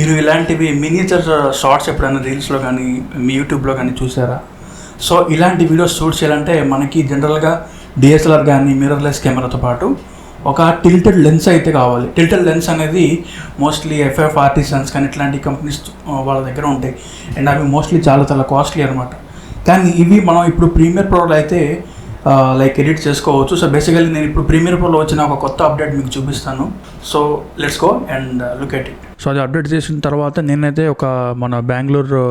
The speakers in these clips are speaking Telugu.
మీరు ఇలాంటివి మినియేచర్ షార్ట్స్ ఎప్పుడైనా రీల్స్లో కానీ మీ యూట్యూబ్లో కానీ చూసారా? సో ఇలాంటి వీడియోస్ షూట్ చేయాలంటే మనకి జనరల్గా డిఎస్ఎల్ఆర్ కానీ మిర్రర్లెస్ కెమెరాతో పాటు ఒక టిల్టెడ్ లెన్స్ అయితే కావాలి. టిల్టెడ్ లెన్స్ అనేది మోస్ట్లీ ఎఫ్ఎఫ్ ఆర్టిసన్స్ కానీ ఇట్లాంటి కంపెనీస్ వాళ్ళ దగ్గర ఉంటాయి. అండ్ అవి మోస్ట్లీ చాలా చాలా కాస్ట్లీ అనమాట కానీ ఇవి మనం ఇప్పుడు ప్రీమియర్ ప్రోడక్ట్ అయితే లైక్ ఎడిట్ చేసుకోవచ్చు. సో బేసికల్లీ నేను ఇప్పుడు ప్రీమియర్ ప్రోలో వచ్చిన ఒక కొత్త అప్డేట్ మీకు చూపిస్తాను. So let's go and look at it so అది అప్డేట్ చేసిన తర్వాత నేనైతే ఒక మన బెంగళూరు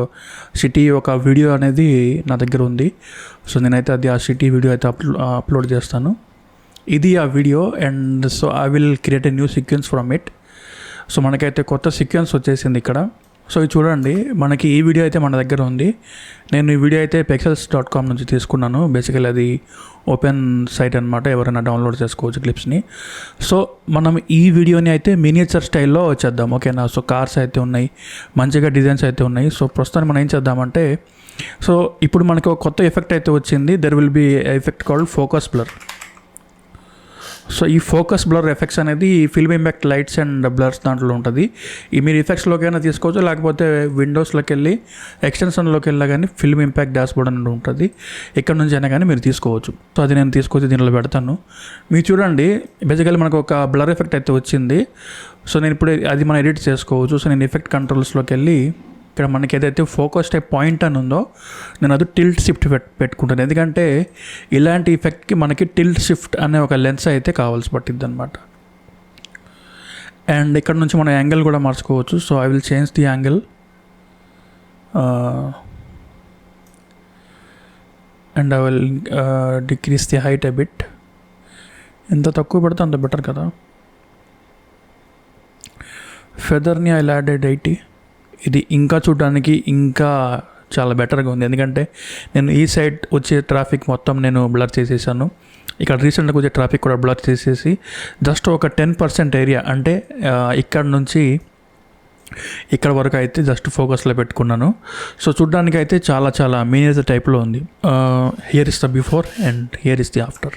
సిటీ ఒక వీడియో అనేది నా దగ్గర ఉంది. సో నేనైతే అది ఆ సిటీ వీడియో అయితే అప్లో అప్లోడ్ uh, చేస్తాను. ఇది ఆ video and so I will create a new sequence from it so మనకైతే కొత్త సీక్వెన్స్ వచ్చేసింది ఇక్కడ. సో ఇది చూడండి మనకి ఈ వీడియో అయితే మన దగ్గర ఉంది. నేను ఈ వీడియో అయితే పెక్సెల్స్ డాట్ కామ్ నుంచి తీసుకున్నాను. బేసికల్ అది ఓపెన్ సైట్ అనమాట ఎవరైనా డౌన్లోడ్ చేసుకోవచ్చు క్లిప్స్ని సో మనం ఈ వీడియోని అయితే మినియేచర్ స్టైల్లో చేద్దాం ఓకేనా? సో కార్స్ అయితే ఉన్నాయి మంచిగా డిజైన్స్ అయితే ఉన్నాయి. సో ప్రస్తుతానికి మనం ఏం చేద్దామంటే సో ఇప్పుడు మనకి ఒక కొత్త ఎఫెక్ట్ అయితే వచ్చింది. There will be effect called focus blur so ఈ ఫోకస్ బ్లర్ ఎఫెక్ట్స్ అనేది film impact lights and blurs దాంట్లో ఉంటుంది. ఈ మీరు ఎఫెక్ట్స్లోకైనా తీసుకోవచ్చు లేకపోతే విండోస్లోకి వెళ్ళి ఎక్స్టెన్షన్లోకి వెళ్ళా కానీ ఫిల్మ్ ఇంపాక్ట్ డాష్బోర్డ్ అని ఉంటుంది. ఇక్కడ నుంచి అయినా కానీ మీరు తీసుకోవచ్చు. సో అది నేను తీసుకొచ్చి దీనిలో పెడతాను. మీరు చూడండి బేసికల్లీ మనకు ఒక బ్లర్ ఎఫెక్ట్ అయితే వచ్చింది. సో నేను ఇప్పుడు అది మనం ఎడిట్ చేసుకోవచ్చు. సో నేను ఎఫెక్ట్ కంట్రోల్స్లోకి వెళ్ళి ఇక్కడ మనకి ఏదైతే ఫోకస్ టైప్ పాయింట్ అని ఉందో నేను అది టిల్ట్ షిఫ్ట్ పెట్టుకుంటాను. ఎందుకంటే ఇలాంటి ఎఫెక్ట్కి మనకి టిల్ట్ షిఫ్ట్ అనే ఒక లెన్స్ అయితే కావాల్సి పట్టిద్ది అనమాట అండ్ ఇక్కడ నుంచి మనం యాంగిల్ కూడా మార్చుకోవచ్చు. So I will change the angle and I will decrease the height a bit ఎంత తక్కువ పడితే అంత బెటర్ కదా. ఫెదర్ని ఐ లాడెడ్ ఎయిటీ ఇది ఇంకా చూడడానికి ఇంకా చాలా బెటర్గా ఉంది. ఎందుకంటే నేను ఈ సైడ్ వచ్చే ట్రాఫిక్ మొత్తం నేను బ్లర్ చేసేసాను. ఇక్కడ రీసెంట్గా వచ్చే ట్రాఫిక్ కూడా బ్లర్ చేసేసి జస్ట్ ఒక టెన్ పర్సెంట్ ఏరియా అంటే ఇక్కడ నుంచి ఇక్కడ వరకు అయితే జస్ట్ ఫోకస్లో పెట్టుకున్నాను. సో చూడడానికి అయితే చాలా చాలా మీనియర్ టైప్లో ఉంది. Here is the before and here is the after